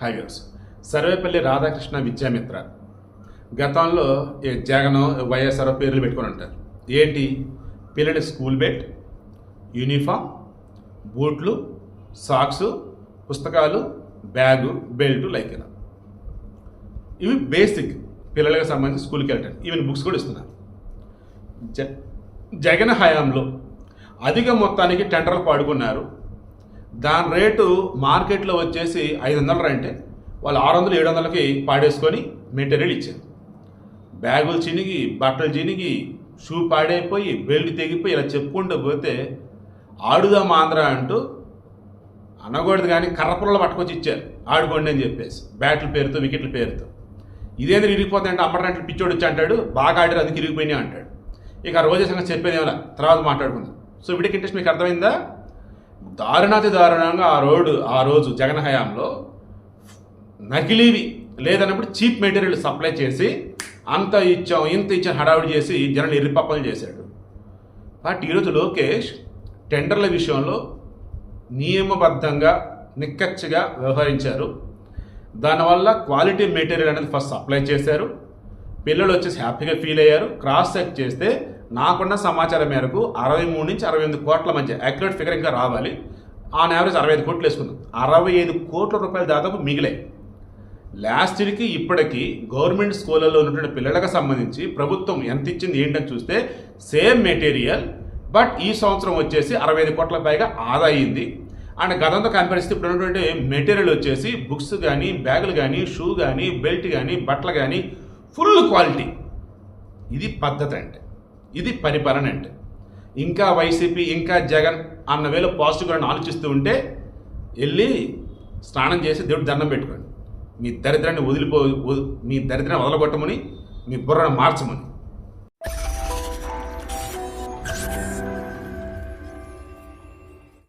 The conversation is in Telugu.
Hi girls Sarvepalli Radhakrishna Vidyamitra. గతంలో జగన్ వైఎస్ఆర్ పేర్లు పెట్టుకొని ఉంటారు. ఏంటి? పిల్లడి స్కూల్ బెట్ యూనిఫామ్ బూట్లు సాక్స్ పుస్తకాలు బ్యాగు బెల్ట్ లైక్ ఇలా ఇవి బేసిక్ పిల్లలకు సంబంధించి స్కూల్కి వెళ్ళటం. ఈవెన్ బుక్స్ కూడా ఇస్తున్నారు. జ జగన్ హయాంలో అధిక మొత్తానికి టెండర్లు పాడుకున్నారు. దాని రేటు మార్కెట్లో వచ్చేసి ఐదు వందలు అంటే వాళ్ళు ఆరు వందలు ఏడు వందలకి పాడేసుకొని మెటీరియల్ ఇచ్చారు. బ్యాగులు చినిగి బట్టలు చినిగి షూ పాడైపోయి బెల్ట్ తెగిపోయి ఇలా చెప్పుకుంటూ పోతే ఆడుదాం ఆంధ్ర అంటూ అనకూడదు కానీ కర్రపుల్లో పట్టుకొచ్చి ఇచ్చారు. ఆడుకోండి అని చెప్పేసి. బ్యాట్ల పేరుతో వికెట్ల పేరుతో. ఇదేంద్ర ఇరిగిపోతుంది అంటే అమ్మడానికి పిచ్చోడు వచ్చి అంటాడు బాగా ఆడారు అందుకు ఇరిగిపోయినాయి అంటాడు. ఇక ఆ రోజే సంగతి చెప్పేది తర్వాత మాట్లాడుకుందాం. సో వీటికి ఇంట్రెస్ట్ మీకు అర్థమైందా? దారుణాతి దారుణంగా ఆ రోడ్డు ఆ రోజు జగన్ హయాంలో నకిలీవి లేదన్నప్పుడు చీప్ మెటీరియల్ సప్లై చేసి అంత ఇచ్చాం ఇంత ఇచ్చాం హడావుడి చేసి జనం ఎర్రిపప్పలు చేశాడు. బట్ ఈరోజు లోకేష్ టెండర్ల విషయంలో నియమబద్ధంగా నిక్కచ్చిగా వ్యవహరించారు. దానివల్ల క్వాలిటీ మెటీరియల్ అనేది ఫస్ట్ సప్లై చేశారు. పిల్లలు వచ్చేసి హ్యాపీగా ఫీల్ అయ్యారు. క్రాస్ చెక్ చేస్తే నాకున్న సమాచారం మేరకు అరవై మూడు నుంచి అరవై ఎనిమిది కోట్ల మధ్య అక్యురేట్ ఫిగర్ ఇంకా రావాలి. ఆన్ యావరేజ్ అరవై ఐదు కోట్లు వేసుకుందాం. అరవై ఐదు కోట్ల రూపాయలు దాదాపు మిగిలాయి. లాస్ట్ ఇయర్కి ఇప్పటికి గవర్నమెంట్ స్కూళ్ళలో ఉన్నటువంటి పిల్లలకు సంబంధించి ప్రభుత్వం ఎంత ఇచ్చింది ఏంటని చూస్తే సేమ్ మెటీరియల్ బట్ ఈ సంవత్సరం వచ్చేసి అరవై ఐదు కోట్ల పైగా ఆదా అయింది. అండ్ గతంతో కంపేర్ చేస్తే ఇప్పుడు ఉన్నటువంటి మెటీరియల్ వచ్చేసి బుక్స్ కానీ బ్యాగులు కానీ షూ కానీ బెల్ట్ కానీ బట్టలు కానీ ఫుల్ క్వాలిటీ. ఇది పద్ధతి అంటే ఇది పరిపాలన అంటే. ఇంకా వైసీపీ ఇంకా జగన్ అన్న వేళ పాజిటివ్గా ఆలోచిస్తూ ఉంటే వెళ్ళి స్నానం చేసి దేవుడు దండం పెట్టుకోండి. మీ దరిద్రాన్ని వదిలిపో మీ దరిద్రాన్ని వదలగొట్టమని మీ బుర్రను మార్చమని.